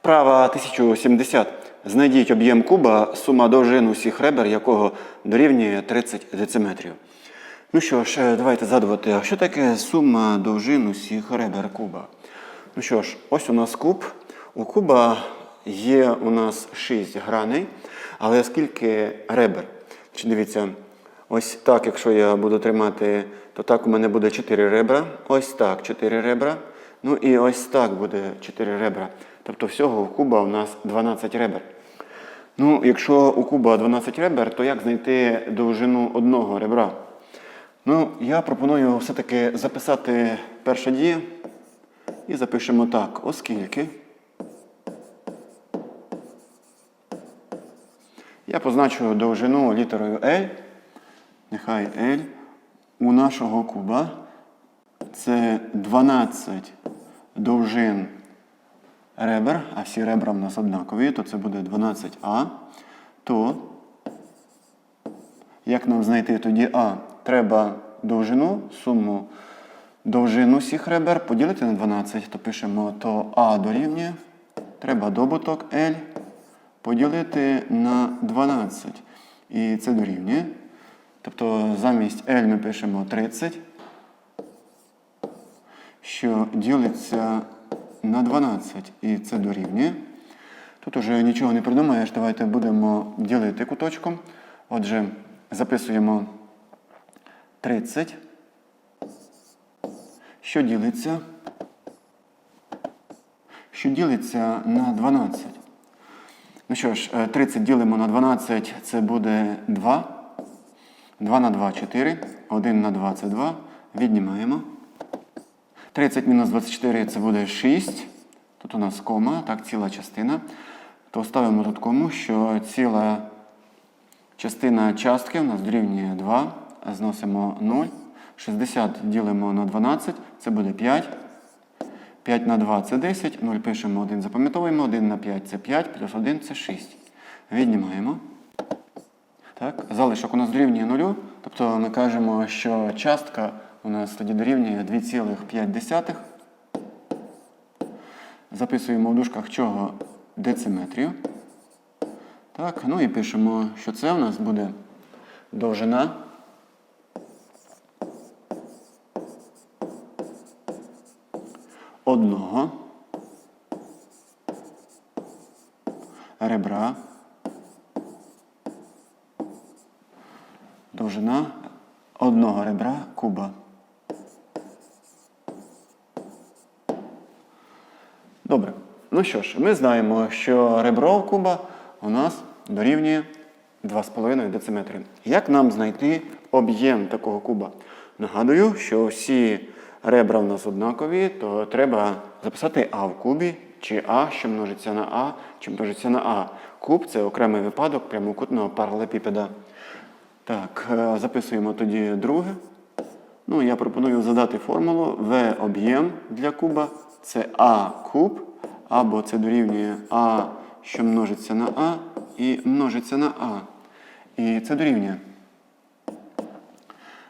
Вправа 1070. Знайдіть об'єм куба, сума довжин усіх ребер, якого дорівнює 30 дециметрів. Ну що ж, е, давайте згадувати, що таке сума довжин усіх ребер куба? Ну що ж, ось у нас куб. У куба є у нас 6 граней, але скільки ребер? Чи дивіться, ось так, якщо я буду тримати, то так у мене буде 4 ребра. Ось так 4 ребра. Ну і ось так буде 4 ребра. Тобто всього у куба у нас 12 ребер. Ну, якщо у куба 12 ребер, то як знайти довжину одного ребра? Ну, я пропоную все-таки записати перша дія і запишемо так, оскільки. Я позначу довжину літерою L. Нехай L у нашого куба це 12 довжин ребер, а всі ребра в нас однакові, то це буде 12А. То, як нам знайти тоді А? Треба довжину, суму довжину всіх ребер поділити на 12, то пишемо то А дорівнює. Треба добуток L поділити на 12. І це дорівнює. Тобто замість L ми пишемо 30, що ділиться на 12. І це дорівнює. Тут уже нічого не придумаєш. Давайте будемо ділити куточком. Отже, записуємо 30, що ділиться, що ділиться на 12. Ну що ж, е, 30 ділимо на 12, це буде 2. 2 на 2 4. 1 на 2 це 2. Віднімаємо. 30 мінус 24 це буде 6. Тут у нас кома, так, ціла частина. То ставимо тут кому, що ціла частина частки у нас дорівнює 2. Зносимо 0. 60 ділимо на 12, це буде 5. 5 на 2 це 10. 0 пишемо 1, запам'ятовуємо. 1 на 5 це 5, плюс 1 це 6. Віднімаємо. Так, залишок у нас дорівнює 0. Тобто ми кажемо, що частка у нас тоді дорівнює 2,5. Записуємо в дужках чого дециметрів. Так, ну і пишемо, що це у нас буде довжина. Одного ребра. Довжина одного ребра куба. Добре. Ну що ж, ми знаємо, що ребро куба у нас дорівнює 2,5 дециметри. Як нам знайти об'єм такого куба? Нагадую, що всі ребра в нас однакові, то треба записати А в кубі, чи А, що множиться на А, чи множиться на А. Куб це окремий випадок прямокутного паралепіпеда. Так, е, записуємо тоді друге. Ну, я пропоную задати формулу В об'єм для куба. Це А куб, або це дорівнює А, що множиться на А, і множиться на А. І це дорівнює.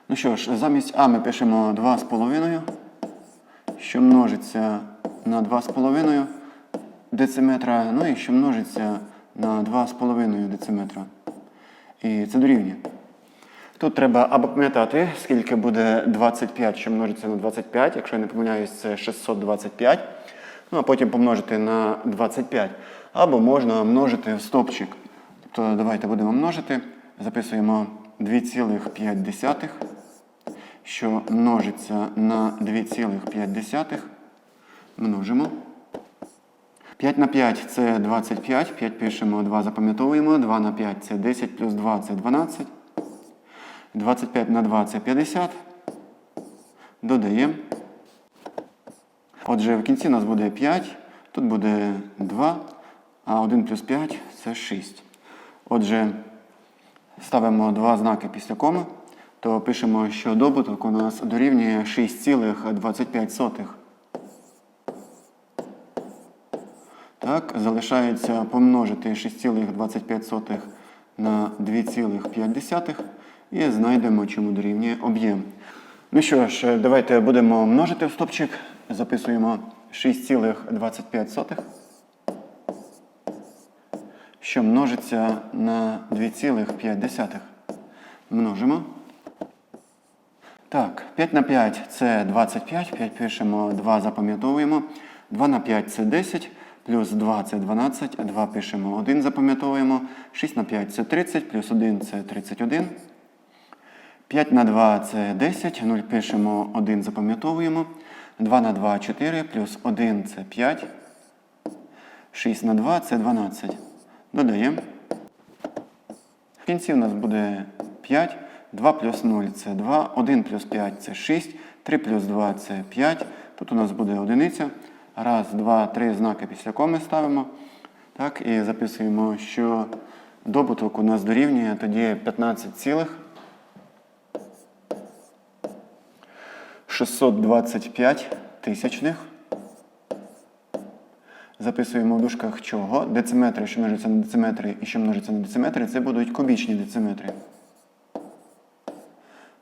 Ну що ж, замість А ми пишемо 2,5, що множиться на 2,5 дециметра, ну і що множиться на 2,5 дециметра. І це дорівнює. Тут треба або пам'ятати, скільки буде 25, що множиться на 25, якщо я не помиляюсь, це 625. Ну, а потім помножити на 25. Або можна множити в стопчик. Тобто давайте будемо множити. Записуємо 2,5, що множиться на 2,5. Множимо. 5 на 5 це 25. 5 пишемо, 2 запам'ятовуємо. 2 на 5 це 10 плюс 2 це 12. 25 на 2 це 50. Додаємо. Отже, в кінці у нас буде 5, тут буде 2, а 1 плюс 5 це 6. Отже, ставимо два знаки після коми, то пишемо, що добуток у нас дорівнює 6,25. Так, залишається помножити 6,25 на 2,5 і знайдемо, чому дорівнює об'єм. Ну що ж, давайте будемо множити в стопчик. Записуємо 6,25. що множиться на 2,5. Множимо. Так, 5 на 5 це 25, 5 пишемо, 2 запам'ятовуємо. 2 на 5 це 10, плюс 2 це 12, 2 пишемо, 1 запам'ятовуємо. 6 на 5 це 30, плюс 1 це 31. 5 на 2 це 10, 0 пишемо, 1 запам'ятовуємо. 2 на 2 4, плюс 1 це 5. 6 на 2 це 12. Додаємо. В кінці у нас буде 5. 2 плюс 0 це 2, 1 плюс 5 це 6, 3 плюс 2 це 5. Тут у нас буде одиниця. Раз, два, три знаки після коми ставимо. Так, і записуємо, що добуток у нас дорівнює тоді 15 цілих 625 тисячних. Записуємо в дужках чого. Дециметри, що множиться на дециметри і що множиться на дециметри, це будуть кубічні дециметри.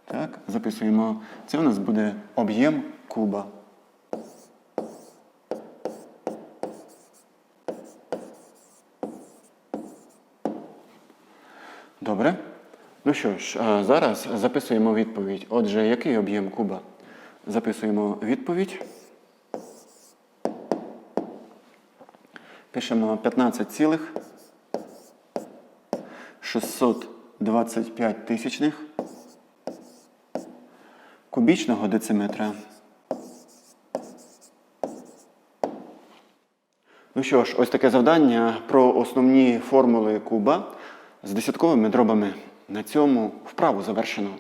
Так, записуємо. Це у нас буде об'єм куба. Добре. Ну що ж, зараз записуємо відповідь. Отже, який об'єм куба? Записуємо відповідь. Пишемо 15 цілих 625 тисячних кубічного дециметра. Ну що ж, ось таке завдання про основні формули куба з десятковими дробами. На цьому вправу завершено.